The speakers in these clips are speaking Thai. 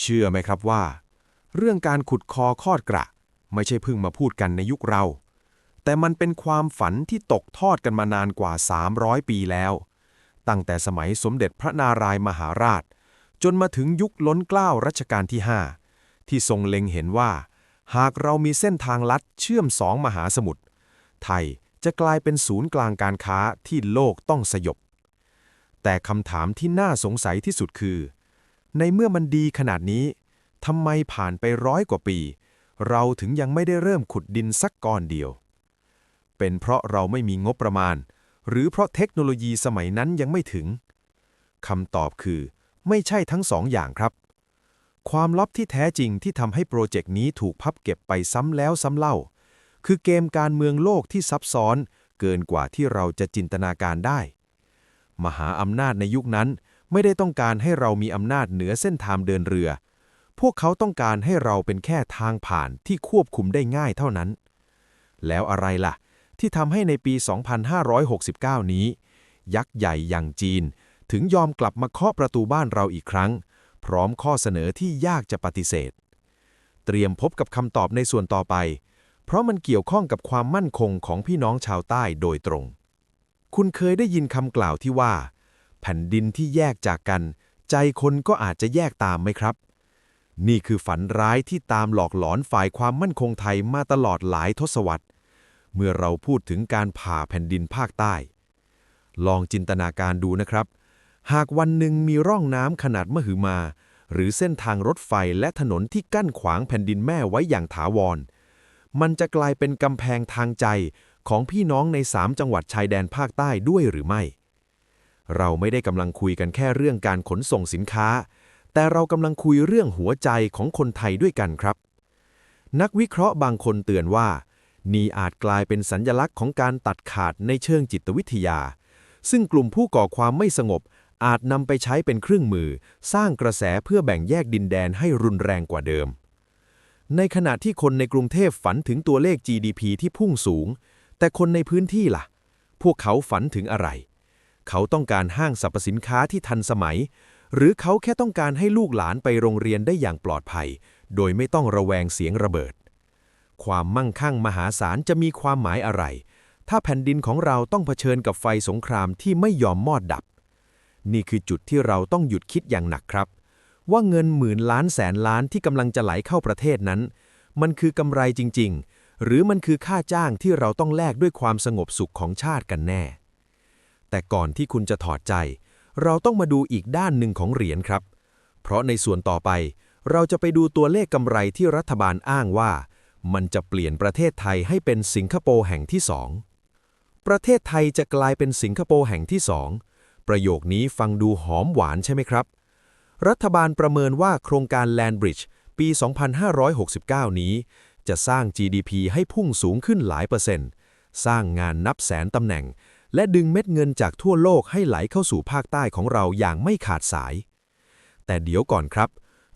เชื่อไหมครับว่า เรื่องการขุดคอคอดกระ ไม่ใช่เพิ่งมาพูดกันในยุคเรา แต่มันเป็นความฝันที่ตกทอดกันมานานกว่า 300 ปีแล้ว ตั้งแต่สมัยสมเด็จพระนารายมหาราช จนมาถึงยุคล้นเกล้ารัชกาลที่ 5 ที่ทรงเล็งเห็นว่า หากเรามีเส้นทางลัดเชื่อมสองมหาสมุทรไทยจะกลายเป็นศูนย์กลางการค้าที่โลกต้องสยบ แต่คำถามที่น่าสงสัยที่สุดคือ ในเมื่อมันดีขนาดนี้ทำไมผ่านไปร้อยกว่าปี เราถึงยังไม่ได้เริ่มขุดดินสักก้อนเดียว เป็นเพราะเราไม่มีงบประมาณ หรือเพราะเทคโนโลยีสมัยนั้นยังไม่ถึงคำตอบคือ ไม่ใช่ทั้งสองอย่างครับ ความลับที่แท้จริงที่ทำให้โปรเจกต์นี้ถูกพับเก็บไปซ้ำแล้วซ้ำเล่า คือเกมการเมืองโลกที่ซับซ้อน เกินกว่าที่เราจะจินตนาการได้ มหาอำนาจในยุคนั้น ไม่ได้ต้องการให้เรามีอำนาจเหนือเส้นทางเดินเรือ พวกเขาต้องการให้เราเป็นแค่ทางผ่านที่ควบคุมได้ง่ายเท่านั้น แล้วอะไรล่ะ ที่ทำให้ในปี 2569 นี้ ยักษ์ใหญ่อย่างจีน ถึงยอมกลับมาเคาะประตูบ้านเราอีกครั้ง พร้อมข้อเสนอที่ยากจะปฏิเสธ เตรียมพบกับคำตอบในส่วนต่อไป เพราะมันเกี่ยวข้องกับความมั่นคงของพี่น้องชาวใต้โดยตรง คุณเคยได้ยินคำกล่าวที่ว่า แผ่นดินที่แยกจากกัน ใจคนก็อาจจะแยกตามไหมครับ นี่คือฝันร้ายที่ตามหลอกหลอนฝ่ายความมั่นคงไทยมาตลอดหลายทศวรรษ เมื่อเราพูดถึงการผ่าแผ่นดินภาคใต้ ลองจินตนาการดูนะครับ หากวันหนึ่งมีร่องน้ำขนาดมหึมา หรือเส้นทางรถไฟและถนนที่กั้นขวางแผ่นดินแม่ไว้อย่างถาวร มันจะกลายเป็นกำแพงทางใจของพี่น้องในสามจังหวัดชายแดนภาคใต้ด้วยหรือไม่ เราไม่ได้กำลังคุยกันแค่เรื่องการขนส่งสินค้า แต่เรากำลังคุยเรื่องหัวใจของคนไทยด้วยกันครับ นักวิเคราะห์บางคนเตือนว่า นี่อาจกลายเป็นสัญญลักษณ์ของการตัดขาดในเชิงจิตวิทยา ซึ่งกลุ่มผู้ก่อความไม่สงบอาจนำไปใช้เป็นเครื่องมือ สร้างกระแสเพื่อแบ่งแยกดินแดนให้รุนแรงกว่าเดิม ในขณะที่คนในกรุงเทพฝันถึงตัวเลข GDP ที่พุ่งสูง แต่คนในพื้นที่ล่ะ พวกเขาฝันถึงอะไร เขาต้องการห้างสรรพสินค้าที่ทันสมัย หรือเขาแค่ต้องการให้ลูกหลานไปโรงเรียนได้อย่างปลอดภัย โดยไม่ต้องระแวงเสียงระเบิด ความมั่งคั่งมหาศาลจะมีความหมายอะไร ถ้าแผ่นดินของเราต้องเผชิญกับไฟสงครามที่ไม่ยอมมอดดับ นี่คือจุดที่เราต้องหยุดคิดอย่างหนักครับ ว่าเงินหมื่นล้านแสนล้านที่กำลังจะไหลเข้าประเทศนั้น มันคือกำไรจริง ๆ หรือมันคือค่าจ้างที่เราต้องแลกด้วยความสงบสุขของชาติกันแน่ แต่ก่อนที่คุณจะถอดใจ เราต้องมาดูอีกด้านหนึ่งของเหรียญครับ เพราะในส่วนต่อไป เราจะไปดูตัวเลขกำไรที่รัฐบาลอ้างว่า มันจะเปลี่ยนประเทศไทยให้เป็นสิงคโปร์แห่งที่สองประเทศไทยจะกลายเป็นสิงคโปร์แห่งที่สองประโยคนี้ฟังดูหอมหวานใช่ไหมครับ รัฐบาลประเมินว่าโครงการ Land Bridge ปี 2569 นี้ จะสร้าง GDP ให้พุ่งสูงขึ้นหลายเปอร์เซ็นต์ สร้างงานนับแสนตำแหน่ง และดึงเม็ดเงินจากทั่วโลกให้ไหลเข้าสู่ภาคใต้ของเราอย่างไม่ขาดสาย แต่เดี๋ยวก่อนครับ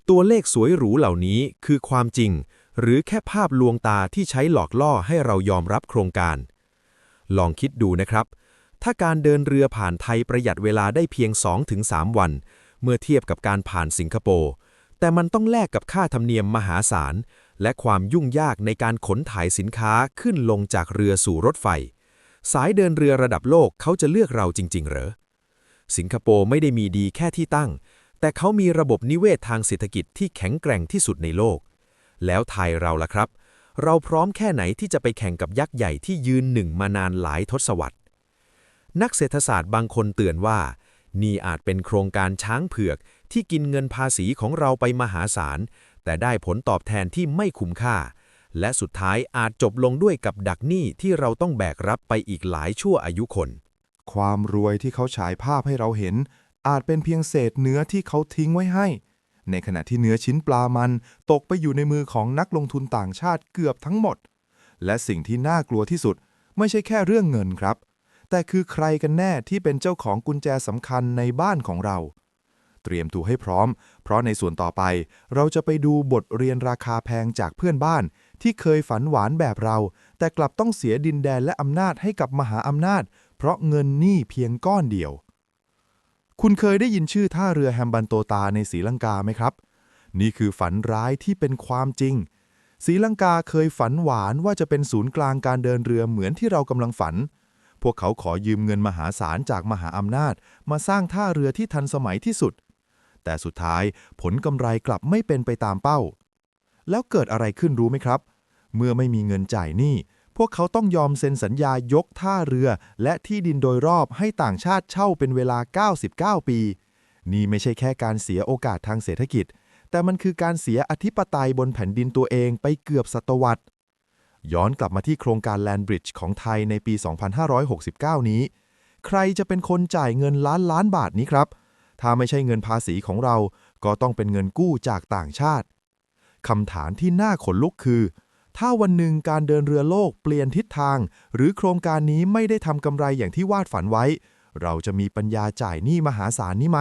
ตัวเลขสวยหรูเหล่านี้คือความจริง หรือแค่ภาพลวงตาที่ใช้หลอกล่อให้เรายอมรับโครงการ ลองคิดดูนะครับ ถ้าการเดินเรือผ่านไทยประหยัดเวลาได้เพียง 2-3 วัน เมื่อเทียบกับการผ่านสิงคโปร์แต่มันต้องแลกกับค่าธรรมเนียมมหาศาล และความยุ่งยากในการขนถ่ายสินค้าขึ้นลงจากเรือสู่รถไฟ สายเดินเรือระดับโลกเขาจะเลือกเราจริง ๆ เหรอ สิงคโปร์ไม่ได้มีดีแค่ที่ตั้ง แต่เขามีระบบนิเวศทางเศรษฐกิจที่แข็งแกร่งที่สุดในโลก แล้วไทยเราล่ะครับ เราพร้อมแค่ไหนที่จะไปแข่งกับยักษ์ใหญ่ที่ยืนหนึ่งมานานหลายทศวรรษ นักเศรษฐศาสตร์บางคนเตือนว่า นี่อาจเป็นโครงการช้างเผือกที่กินเงินภาษีของเราไปมหาศาล แต่ได้ผลตอบแทนที่ไม่คุ้มค่า และสุดท้ายอาจจบลงด้วยกับดักหนี้ที่เราต้องแบกรับไปอีกหลายชั่วอายุคน ความรวยที่เขาฉายภาพให้เราเห็น อาจเป็นเพียงเศษเนื้อที่เขาทิ้งไว้ให้ ในขณะที่เนื้อชิ้นปลามันตกไปอยู่ในมือของนักลงทุนต่างชาติเกือบทั้งหมด และสิ่งที่น่ากลัวที่สุด ไม่ใช่แค่เรื่องเงินครับ แต่คือใครกันแน่ที่เป็นเจ้าของกุญแจสำคัญในบ้านของเราเตรียมตัวให้พร้อม เพราะในส่วนต่อไป เราจะไปดูบทเรียนราคาแพงจากเพื่อนบ้าน ที่เคยฝันหวานแบบเรา แต่กลับต้องเสียดินแดนและอำนาจให้กับมหาอำนาจ เพราะเงินหนี้เพียงก้อนเดียว คุณเคยได้ยินชื่อท่าเรือแฮมบันโตตาในศรีลังกาไหมครับ นี่คือฝันร้ายที่เป็นความจริงศรีลังกาเคยฝันหวานว่าจะเป็นศูนย์กลางการเดินเรือเหมือนที่เรากำลังฝัน พวกเขาขอยืมเงินมหาศาลจากมหาอำนาจ มาสร้างท่าเรือที่ทันสมัยที่สุด แต่สุดท้ายผลกำไรกลับไม่เป็นไปตามเป้า แล้วเกิดอะไรขึ้นรู้ไหมครับ เมื่อไม่มีเงินจ่ายหนี้ พวกเขาต้องยอมเซ็นสัญญายกท่าเรือ และที่ดินโดยรอบให้ต่างชาติเช่าเป็นเวลา 99 ปี นี่ไม่ใช่แค่การเสียโอกาสทางเศรษฐกิจ แต่มันคือการเสียอธิปไตยบนแผ่นดินตัวเองไปเกือบศตวรรษ ย้อนกลับมาที่โครงการแลนบริดจ์ของไทยในปี 2569 นี้ ใครจะเป็นคนจ่ายเงินล้านล้านบาทนี้ครับ ถ้าไม่ใช่เงินภาษีของเรา ก็ต้องเป็นเงินกู้จากต่างชาติคำถามที่น่าขนลุกคือ ถ้าวันหนึ่งการเดินเรือโลกเปลี่ยนทิศทาง หรือโครงการนี้ไม่ได้ทำกำไรอย่างที่วาดฝันไว้ เราจะมีปัญญาจ่ายหนี้มหาศาลนี้ไหม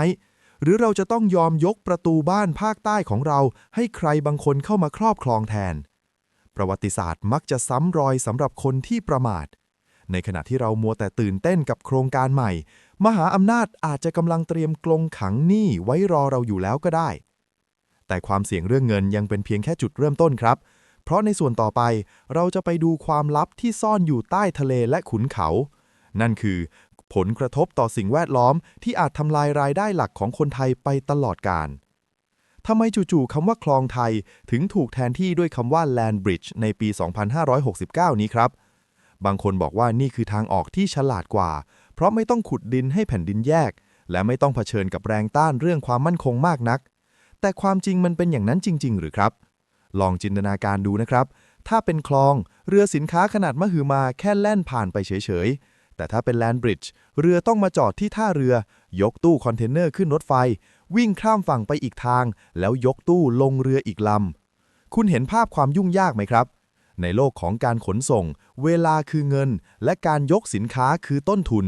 หรือเราจะต้องยอมยกประตูบ้านภาคใต้ของเรา ให้ใครบางคนเข้ามาครอบครองแทน ประวัติศาสตร์มักจะซ้ำรอยสำหรับคนที่ประมาท ในขณะที่เรามัวแต่ตื่นเต้นกับโครงการใหม่ มหาอำนาจอาจจะกำลังเตรียมกลงขังหนี้ไว้รอเราอยู่แล้วก็ได้ แต่ความเสี่ยงเรื่องเงินยังเป็นเพียงแค่จุดเริ่มต้นครับ เพราะในส่วนต่อไปเราจะไปดูความลับที่ซ่อนอยู่ใต้ทะเลและขุนเขา นั่นคือ ผลกระทบต่อสิ่งแวดล้อมที่อาจทำลายรายได้หลักของคนไทยไปตลอดกาลทำไมจู่ๆคำว่าคลองไทยถึงถูกแทนที่ด้วยคำว่า land bridge ในปี 2569 นี้ครับ บางคนบอกว่านี่คือทางออกที่ฉลาดกว่า เพราะไม่ต้องขุดดินให้แผ่นดินแยก และไม่ต้องเผชิญกับแรงต้านเรื่องความมั่นคงมากนัก แต่ความจริงมันเป็นอย่างนั้นจริง ๆ หรือครับ ลองจินตนาการดูนะครับ ถ้าเป็นคลองเรือสินค้าขนาดมหึมาแค่แล่นผ่านไปเฉยๆ แต่ถ้าเป็นแลนบริดจ์เรือต้องมาจอดที่ท่าเรือ ยกตู้คอนเทนเนอร์ขึ้นรถไฟ วิ่งข้ามฝั่งไปอีกทาง แล้วยกตู้ลงเรืออีกลำ คุณเห็นภาพความยุ่งยากไหมครับ ในโลกของการขนส่ง เวลาคือเงิน และการยกสินค้าคือต้นทุน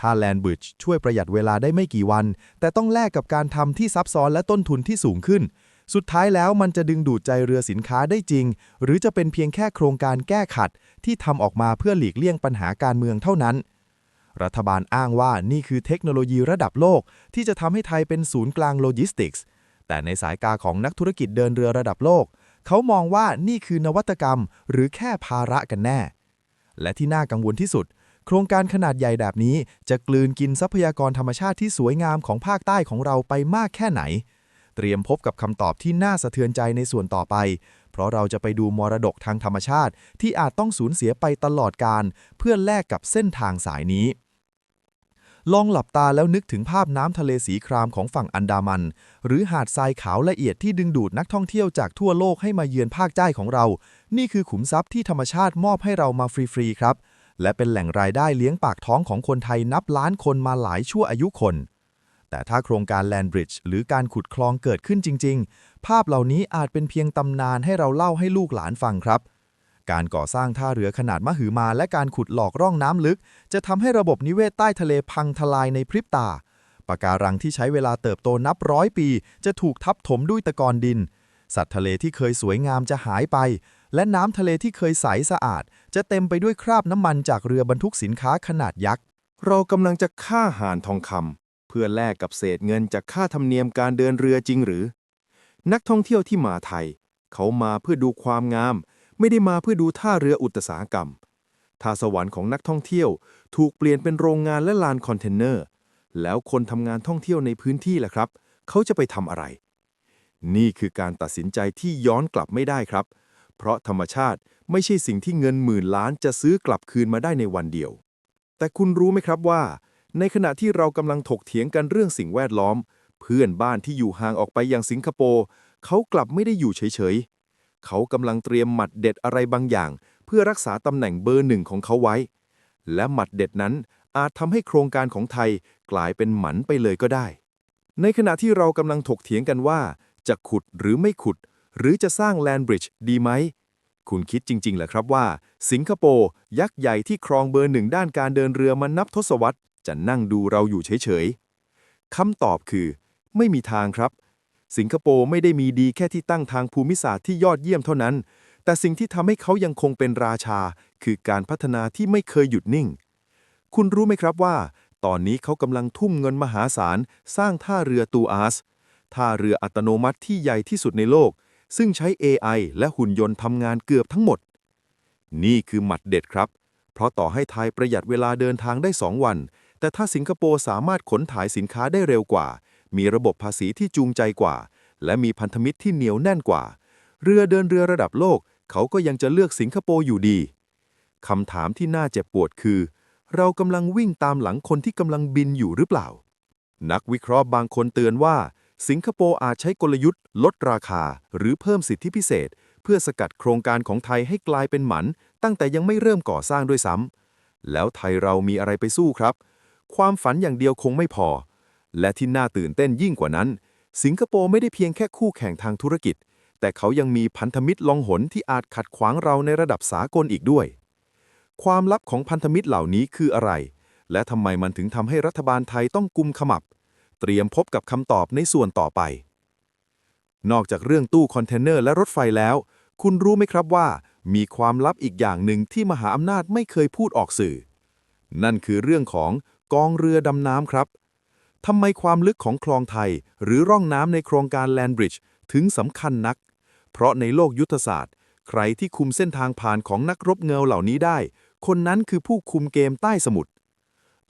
ถ้าแลนบริดจ์ช่วยประหยัดเวลาได้ไม่กี่วัน แต่ต้องแลกกับการทำที่ซับซ้อนและต้นทุนที่สูงขึ้น สุดท้ายแล้วมันจะดึงดูดใจเรือสินค้าได้จริง หรือจะเป็นเพียงแค่โครงการแก้ขัด ที่ทำออกมาเพื่อหลีกเลี่ยงปัญหาการเมืองเท่านั้น รัฐบาลอ้างว่านี่คือเทคโนโลยีระดับโลก ที่จะทำให้ไทยเป็นศูนย์กลางโลจิสติกส์ แต่ในสายตาของนักธุรกิจเดินเรือระดับโลก เขามองว่านี่คือนวัตกรรม หรือแค่ภาระกันแน่ และที่น่ากังวลที่สุดโครงการขนาดใหญ่แบบนี้จะกลืนกินทรัพยากรธรรมชาติที่สวยงามของภาคใต้ของเราไปมากแค่ไหน เตรียมพบกับคำตอบที่น่าสะเทือนใจในส่วนต่อไป เพราะเราจะไปดูมรดกทางธรรมชาติ ที่อาจต้องสูญเสียไปตลอดการ เพื่อแลกกับเส้นทางสายนี้ ลองหลับตาแล้วนึกถึงภาพน้ำทะเลสีครามของฝั่งอันดามัน หรือหาดทรายขาวละเอียดที่ดึงดูดนักท่องเที่ยวจากทั่วโลกให้มาเยือนภาคใต้ของเรา นี่คือขุมทรัพย์ที่ธรรมชาติมอบให้เรามาฟรีๆครับ และเป็นแหล่งรายได้เลี้ยงปากท้องของคนไทยนับล้านคนมาหลายชั่วอายุคน แต่ถ้าโครงการแลนบริดจ์หรือการขุดคลองเกิดขึ้นจริง ๆ ภาพเหล่านี้อาจเป็นเพียงตำนานให้เราเล่าให้ลูกหลานฟังครับ การก่อสร้างท่าเรือขนาดมหึมา และการขุดหลอกร่องน้ำลึก จะทำให้ระบบนิเวศใต้ทะเลพังทลายในพริบตาปะการังที่ใช้เวลาเติบโตนับร้อยปี จะถูกทับถมด้วยตะกอนดิน สัตว์ทะเลที่เคยสวยงามจะหายไป และน้ำทะเลที่เคยใสสะอาด จะเต็มไปด้วยคราบน้ำมันจากเรือบรรทุกสินค้าขนาดยักษ์ เรากำลังจะฆ่าหานทองคำ พื่อแลกกับเศษเงินจากค่าธรรมเนียมการเดินเรือจริงหรือ นักท่องเที่ยวที่มาไทย เขามาเพื่อดูความงาม ไม่ได้มาเพื่อดูท่าเรืออุตสาหกรรมท่าสวรรค์ของนักท่องเที่ยว ถูกเปลี่ยนเป็นโรงงานและลานคอนเทนเนอร์ แล้วคนทำงานท่องเที่ยวในพื้นที่ล่ะครับ เขาจะไปทำอะไร นี่คือการตัดสินใจที่ย้อนกลับไม่ได้ครับ เพราะธรรมชาติไม่ใช่สิ่งที่เงินหมื่นล้านจะซื้อกลับคืนมาได้ในวันเดียว แต่คุณรู้ไหมครับว่า ในขณะที่เรากำลังถกเถียงกันเรื่องสิ่งแวดล้อม เพื่อนบ้านที่อยู่ห่างออกไปอย่างสิงคโปร์เขากลับไม่ได้อยู่เฉยๆ เขากำลังเตรียมหมัดเด็ดอะไรบางอย่าง เพื่อรักษาตำแหน่งเบอร์หนึ่งของเขาไว้ และหมัดเด็ดนั้นอาจทำให้โครงการของไทยกลายเป็นหมันไปเลยก็ได้ ในขณะที่เรากำลังถกเถียงกันว่า จะขุดหรือไม่ขุด หรือจะสร้างแลนบริดจ์ดีไหมคุณคิดจริงๆเหรอครับว่า สิงคโปร์ยักษ์ใหญ่ที่ครองเบอร์หนึ่งด้านการเดินเรือมานับทศวรรษ จะนั่งดูเราอยู่เฉยๆคำตอบคือ ไม่มีทางครับ สิงคโปร์ไม่ได้มีดีแค่ที่ตั้งทางภูมิศาสตร์ที่ยอดเยี่ยมเท่านั้น แต่สิ่งที่ทำให้เขายังคงเป็นราชา คือการพัฒนาที่ไม่เคยหยุดนิ่ง คุณรู้ไหมครับว่า ตอนนี้เขากำลังทุ่มเงินมหาศาล สร้างท่าเรือตูอาสท่าเรืออัตโนมัติที่ใหญ่ที่สุดในโลก ซึ่งใช้ AI และหุ่นยนต์ทำงานเกือบทั้งหมด นี่คือหมัดเด็ดครับ เพราะต่อให้ไทยประหยัดเวลาเดินทางได้ 2 วัน แต่ถ้าสิงคโปร์สามารถขนถ่ายสินค้าได้เร็วกว่า มีระบบภาษีที่จูงใจกว่า และมีพันธมิตรที่เหนียวแน่นกว่า เรือเดินเรือระดับโลก เขาก็ยังจะเลือกสิงคโปร์อยู่ดีคำถามที่น่าเจ็บปวดคือ เรากำลังวิ่งตามหลังคนที่กำลังบินอยู่หรือเปล่า นักวิเคราะห์บางคนเตือนว่า สิงคโปร์อาจใช้กลยุทธ์ ลดราคา หรือเพิ่มสิทธิพิเศษ เพื่อสกัดโครงการของไทยให้กลายเป็นหมัน ตั้งแต่ยังไม่เริ่มก่อสร้างด้วยซ้ำแล้วไทยเรามีอะไรไปสู้ครับ ความฝันอย่างเดียวคงไม่พอ และที่น่าตื่นเต้นยิ่งกว่านั้น สิงคโปร์ไม่ได้เพียงแค่คู่แข่งทางธุรกิจ แต่เขายังมีพันธมิตรลองหนที่อาจขัดขวางเราในระดับสากลอีกด้วย ความลับของพันธมิตรเหล่านี้คืออะไร และทำไมมันถึงทำให้รัฐบาลไทยต้องกุมขมับ เตรียมพบกับคำตอบในส่วนต่อไป นอกจากเรื่องตู้คอนเทนเนอร์และรถไฟแล้ว คุณรู้ไหมครับว่า มีความลับอีกอย่างหนึ่งที่มหาอำนาจไม่เคยพูดออกสื่อ นั่นคือเรื่องของ กองเรือดำน้ำครับทำไมความลึกของคลองไทย หรือร่องน้ำในโครงการแลนบริดจ์ถึงสำคัญนัก เพราะในโลกยุทธศาสตร์ ใครที่คุมเส้นทางผ่านของนักรบเงาเหล่านี้ได้ คนนั้นคือผู้คุมเกมใต้สมุทร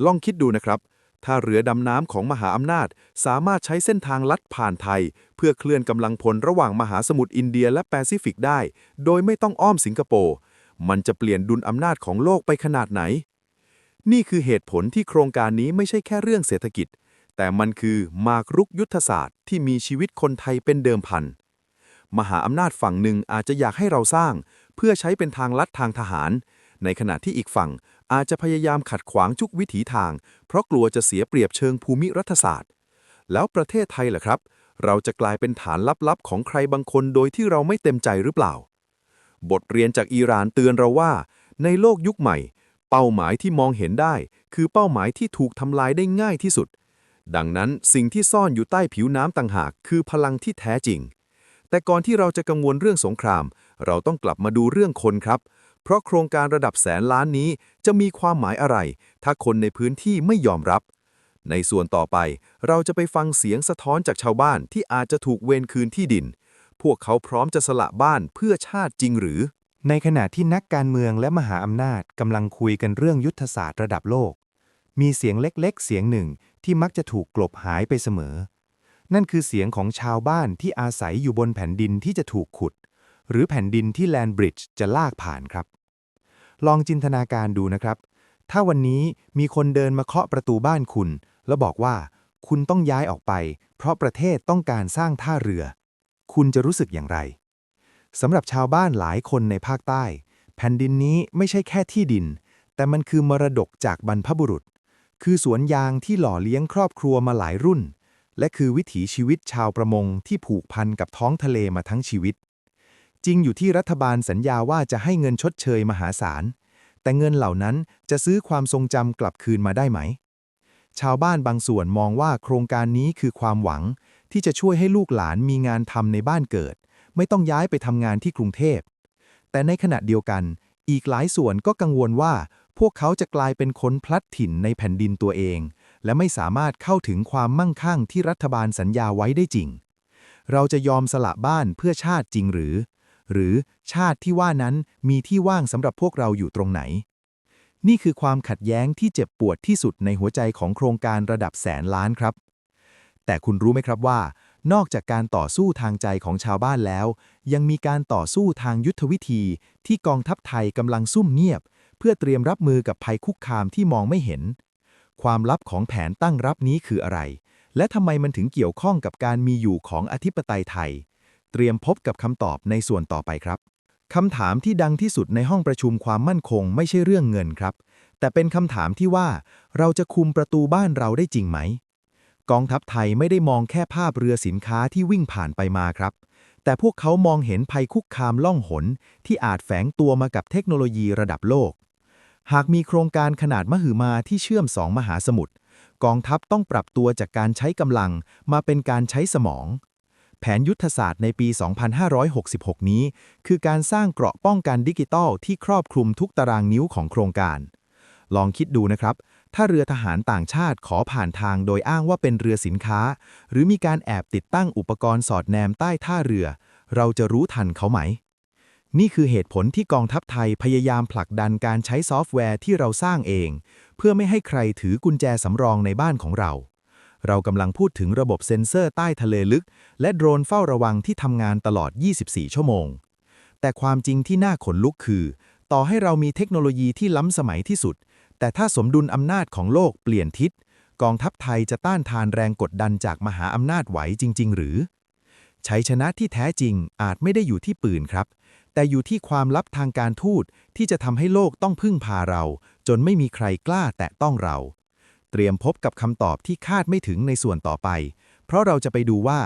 ลองคิดดูนะครับ ถ้าเรือดำน้ำของมหาอำนาจ สามารถใช้เส้นทางลัดผ่านไทย เพื่อเคลื่อนกำลังพลระหว่างมหาสมุทรอินเดียและแปซิฟิกได้ โดยไม่ต้องอ้อมสิงคโปร์มันจะเปลี่ยนดุลอำนาจของโลกไปขนาดไหน นี่คือเหตุผลที่โครงการนี้ไม่ใช่แค่เรื่องเศรษฐกิจ แต่มันคือมากรุกยุทธศาสตร์ที่มีชีวิตคนไทยเป็นเดิมพัน มหาอำนาจฝั่งหนึ่งอาจจะอยากให้เราสร้าง เพื่อใช้เป็นทางลัดทางทหาร ในขณะที่อีกฝั่งอาจจะพยายามขัดขวางทุกวิถีทาง เพราะกลัวจะเสียเปรียบเชิงภูมิรัฐศาสตร์ แล้วประเทศไทยล่ะครับ เราจะกลายเป็นฐานลับๆ ของใครบางคนโดยที่เราไม่เต็มใจหรือเปล่า บทเรียนจากอิหร่านเตือนเราว่า ในโลกยุคใหม่ เป้าหมายที่มองเห็นได้ คือเป้าหมายที่ถูกทำลายได้ง่ายที่สุด ดังนั้นสิ่งที่ซ่อนอยู่ใต้ผิวน้ำต่างหาก คือพลังที่แท้จริง แต่ก่อนที่เราจะกังวลเรื่องสงคราม เราต้องกลับมาดูเรื่องคนครับ เพราะโครงการระดับแสนล้านนี้จะมีความหมายอะไร ถ้าคนในพื้นที่ไม่ยอมรับ ในส่วนต่อไป เราจะไปฟังเสียงสะท้อนจากชาวบ้านที่อาจจะถูกเวรคืนที่ดิน พวกเขาพร้อมจะสละบ้านเพื่อชาติจริงหรือ ในขณะที่นักการเมืองและมหาอำนาจกำลังคุยกันเรื่องยุทธศาสตร์ระดับโลก มีเสียงเล็กๆ เสียงหนึ่งที่มักจะถูกกลบหายไปเสมอ นั่นคือเสียงของชาวบ้านที่อาศัยอยู่บนแผ่นดินที่จะถูกขุด หรือแผ่นดินที่แลนบริดจ์จะลากผ่านครับ ลองจินตนาการดูนะครับ ถ้าวันนี้มีคนเดินมาเคาะประตูบ้านคุณ แล้วบอกว่า คุณต้องย้ายออกไป เพราะประเทศต้องการสร้างท่าเรือ คุณจะรู้สึกอย่างไร สำหรับชาวบ้านหลายคนในภาคใต้ แผ่นดินนี้ไม่ใช่แค่ที่ดิน แต่มันคือมรดกจากบรรพบุรุษ คือสวนยางที่หล่อเลี้ยงครอบครัวมาหลายรุ่น และคือวิถีชีวิตชาวประมงที่ผูกพันกับท้องทะเลมาทั้งชีวิต จริงอยู่ที่รัฐบาลสัญญาว่าจะให้เงินชดเชยมหาศาล แต่เงินเหล่านั้นจะซื้อความทรงจำกลับคืนมาได้ไหม ชาวบ้านบางส่วนมองว่าโครงการนี้คือความหวังที่จะช่วยให้ลูกหลานมีงานทำในบ้านเกิด ไม่ต้องย้ายไปทำงานที่กรุงเทพ แต่ในขณะเดียวกัน อีกหลายส่วนก็กังวลว่า พวกเขาจะกลายเป็นคนพลัดถิ่นในแผ่นดินตัวเอง และไม่สามารถเข้าถึงความมั่งคั่งที่รัฐบาลสัญญาไว้ได้จริง เราจะยอมสละบ้านเพื่อชาติจริงหรือ หรือชาติที่ว่านั้นมีที่ว่างสำหรับพวกเราอยู่ตรงไหน นี่คือความขัดแย้งที่เจ็บปวดที่สุดในหัวใจของโครงการระดับแสนล้านครับ แต่คุณรู้ไหมครับว่า นอกจากการต่อสู้ทางใจของชาวบ้านแล้ว ยังมีการต่อสู้ทางยุทธวิธี ที่กองทัพไทยกำลังซุ่มเงียบ เพื่อเตรียมรับมือกับภัยคุกคามที่มองไม่เห็น ความลับของแผนตั้งรับนี้คืออะไร และทำไมมันถึงเกี่ยวข้องกับการมีอยู่ของอธิปไตยไทย เตรียมพบกับคำตอบในส่วนต่อไปครับคำถามที่ดังที่สุดในห้องประชุมความมั่นคงไม่ใช่เรื่องเงินครับ แต่เป็นคำถามที่ว่าเราจะคุมประตูบ้านเราได้จริงไหม กองทัพไทยไม่ได้มองแค่ภาพเรือสินค้าที่วิ่งผ่านไปมาครับ แต่พวกเขามองเห็นภัยคุกคามล่องหน ที่อาจแฝงตัวมากับเทคโนโลยีระดับโลก หากมีโครงการขนาดมหึมาที่เชื่อมสองมหาสมุทรกองทัพต้องปรับตัวจากการใช้กำลังมาเป็นการใช้สมอง แผนยุทธศาสตร์ในปี 2566 นี้ คือการสร้างเกราะป้องกันดิจิตอลที่ครอบคลุมทุกตารางนิ้วของโครงการ ลองคิดดูนะครับ ถ้าเรือทหารต่างชาติขอผ่านทางโดยอ้างว่าเป็นเรือสินค้า หรือมีการแอบติดตั้งอุปกรณ์สอดแนมใต้ท่าเรือ เราจะรู้ทันเขาไหม นี่คือเหตุผลที่กองทัพไทยพยายามผลักดันการใช้ซอฟต์แวร์ที่เราสร้างเอง เพื่อไม่ให้ใครถือกุญแจสำรองในบ้านของเรา เรากำลังพูดถึงระบบเซ็นเซอร์ใต้ทะเลลึก และโดรนเฝ้าระวังที่ทำงานตลอด 24 ชั่วโมง แต่ความจริงที่น่าขนลุกคือ ต่อให้เรามีเทคโนโลยีที่ล้ำสมัยที่สุด แต่ถ้าสมดุลอำนาจของโลกเปลี่ยนทิศ กองทัพไทยจะต้านทานแรงกดดันจากมหาอำนาจไหวจริง ๆ หรือ ชัยชนะที่แท้จริงอาจไม่ได้อยู่ที่ปืนครับ แต่อยู่ที่ความลับทางการทูตที่จะทำให้โลกต้องพึ่งพาเรา จนไม่มีใครกล้าแตะต้องเรา เตรียมพบกับคำตอบที่คาดไม่ถึงในส่วนต่อไป เพราะเราจะไปดูว่า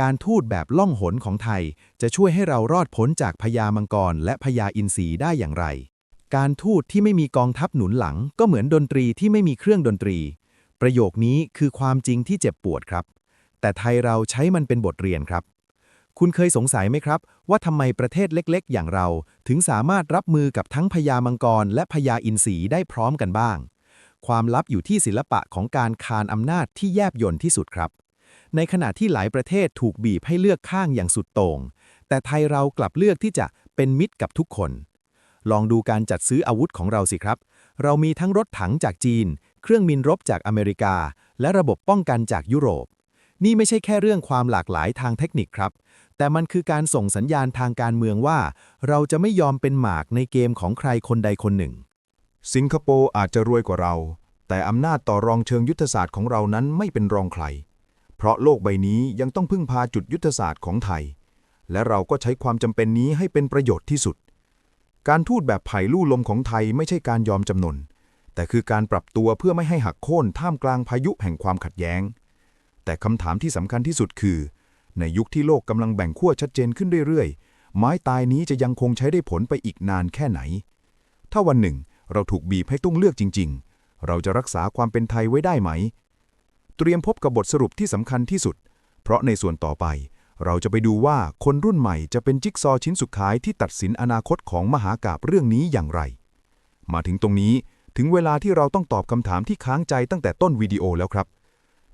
การทูตแบบล่องหนของไทย จะช่วยให้เรารอดพ้นจากพญามังกรและพญาอินทรีได้อย่างไร การทูตที่ไม่มีกองทัพหนุนหลัง ก็เหมือนดนตรีที่ไม่มีเครื่องดนตรี ประโยคนี้คือความจริงที่เจ็บปวดครับ แต่ไทยเราใช้มันเป็นบทเรียนครับ คุณเคยสงสัยไหมครับ ว่าทำไมประเทศเล็กๆ อย่างเรา ถึงสามารถรับมือกับทั้งพญามังกร และพญาอินทรีได้พร้อมกันบ้าง ความลับอยู่ที่ศิลปะของการคานอำนาจที่แยบยลที่สุดครับ ในขณะที่หลายประเทศถูกบีบให้เลือกข้างอย่างสุดโต่งแต่ไทยเรากลับเลือกที่จะเป็นมิตรกับทุกคน ลองดูการจัดซื้ออาวุธของเราสิครับ เรามีทั้งรถถังจากจีน เครื่องบินรบจากอเมริกา และระบบป้องกันจากยุโรป นี่ไม่ใช่แค่เรื่องความหลากหลายทางเทคนิคครับ แต่มันคือการส่งสัญญาณทางการเมืองว่า เราจะไม่ยอมเป็นหมากในเกมของใครคนใดคนหนึ่ง สิงคโปร์อาจจะรวยกว่าเรา แต่อำนาจต่อรองเชิงยุทธศาสตร์ของเรานั้นไม่เป็นรองใคร เพราะโลกใบนี้ยังต้องพึ่งพาจุดยุทธศาสตร์ของไทย และเราก็ใช้ความจำเป็นนี้ให้เป็นประโยชน์ที่สุด การทูตแบบไผ่ลู่ลมของไทยไม่ใช่การยอมจำนน แต่คือการปรับตัวเพื่อไม่ให้หักโค่นท่ามกลางพายุแห่งความขัดแย้ง แต่คำถามที่สำคัญที่สุดคือ ในยุคที่โลกกำลังแบ่งขั้วชัดเจนขึ้นเรื่อยๆ ไม้ตายนี้จะยังคงใช้ได้ผลไปอีกนานแค่ไหน ถ้าวันหนึ่งเราถูกบีบให้ต้องเลือกจริง ๆ เราจะรักษาความเป็นไทยไว้ได้ไหม เตรียมพบกับบทสรุปที่สำคัญที่สุด เพราะในส่วนต่อไป เราจะไปดูว่าคนรุ่นใหม่จะเป็นจิ๊กซอว์ชิ้นสุดท้ายที่ตัดสินอนาคตของมหากาบเรื่องนี้อย่างไร มาถึงตรงนี้ถึงเวลาที่เราต้องตอบคำถามที่ค้างใจตั้งแต่ต้นวิดีโอแล้วครับ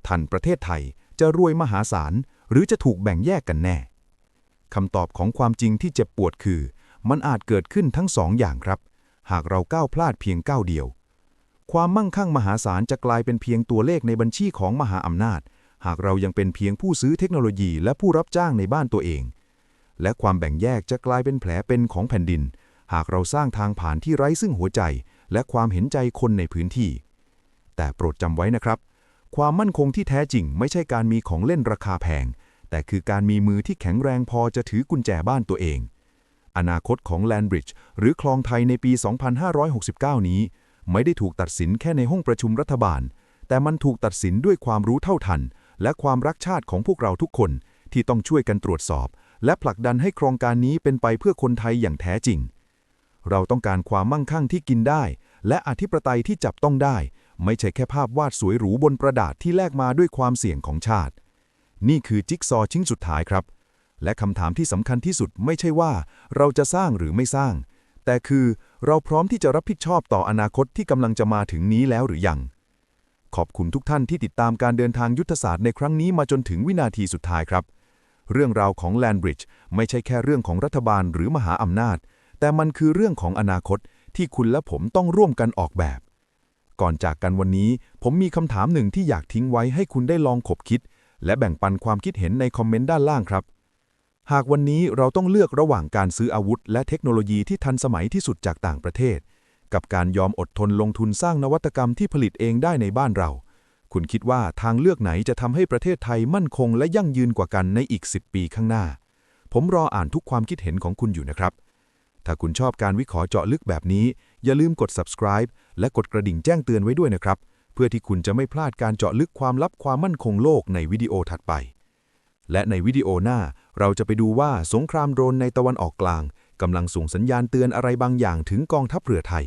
ท่านประเทศไทยจะรวยมหาศาล หรือจะถูกแบ่งแยกกันแน่คำตอบของความจริงที่เจ็บปวดคือ มันอาจเกิดขึ้นทั้งสองอย่างครับ หากเราก้าวพลาดเพียงก้าวเดียว ความมั่งคั่งมหาศาลจะกลายเป็นเพียงตัวเลขในบัญชีของมหาอำนาจ หากเรายังเป็นเพียงผู้ซื้อเทคโนโลยีและผู้รับจ้างในบ้านตัวเอง และความแบ่งแยกจะกลายเป็นแผลเป็นของแผ่นดิน หากเราสร้างทางผ่านที่ไร้ซึ่งหัวใจ และความเห็นใจคนในพื้นที่ แต่โปรดจำไว้นะครับ ความมั่นคงที่แท้จริงไม่ใช่การมีของเล่นราคาแพง แต่คือการมีมือที่แข็งแรงพอจะถือกุญแจบ้านตัวเอง อนาคตของแลนบริดจ์หรือคลองไทยในปี 2569 นี้ ไม่ได้ถูกตัดสินแค่ในห้องประชุมรัฐบาล แต่มันถูกตัดสินด้วยความรู้เท่าทัน และความรักชาติของพวกเราทุกคนที่ต้องช่วยกันตรวจสอบ และผลักดันให้โครงการนี้เป็นไปเพื่อคนไทยอย่างแท้จริง เราต้องการความมั่งคั่งที่กินได้ และอธิปไตยที่จับต้องได้ ไม่ใช่แค่ภาพวาดสวยหรูบนกระดาษที่แลกมาด้วยความเสี่ยงของชาติ นี่คือจิ๊กซอว์ชิ้นสุดท้ายครับ และคำถามที่สำคัญที่สุดไม่ใช่ว่า เราจะสร้างหรือไม่สร้าง แต่คือเราพร้อมที่จะรับผิดชอบต่ออนาคตที่กำลังจะมาถึงนี้แล้วหรือยัง ขอบคุณทุกท่านที่ติดตามการเดินทางยุทธศาสตร์ในครั้งนี้มาจนถึงวินาทีสุดท้ายครับ เรื่องราวของแลนบริดจ์ไม่ใช่แค่เรื่องของรัฐบาลหรือมหาอำนาจ แต่มันคือเรื่องของอนาคตที่คุณและผมต้องร่วมกันออกแบบ ก่อนจากกันวันนี้ ผมมีคำถามหนึ่งที่อยากทิ้งไว้ให้คุณได้ลองขบคิด และแบ่งปันความคิดเห็นในคอมเมนต์ด้านล่างครับ หากวันนี้เราต้องเลือกระหว่างการซื้ออาวุธ และเทคโนโลยีที่ทันสมัยที่สุดจากต่างประเทศ กับการยอมอดทนลงทุนสร้างนวัตกรรมที่ผลิตเองได้ในบ้านเรา คุณคิดว่าทางเลือกไหนจะทำให้ประเทศไทยมั่นคงและยั่งยืนกว่ากันในอีก 10 ปีข้างหน้า ผมรออ่านทุกความคิดเห็นของคุณอยู่นะครับ ถ้าคุณชอบการวิเคราะห์เจาะลึกแบบนี้ อย่าลืมกด subscribe และกดกระดิ่งแจ้งเตือนไว้ด้วยนะครับ เพื่อที่คุณจะไม่พลาดการเจาะลึกความลับความมั่นคงโลกในวิดีโอถัดไป และในวิดีโอหน้า เราจะไปดูว่าสงครามโดรนในตะวันออกกลางกำลังส่งสัญญาณเตือนอะไรบางอย่างถึงกองทัพเรือไทย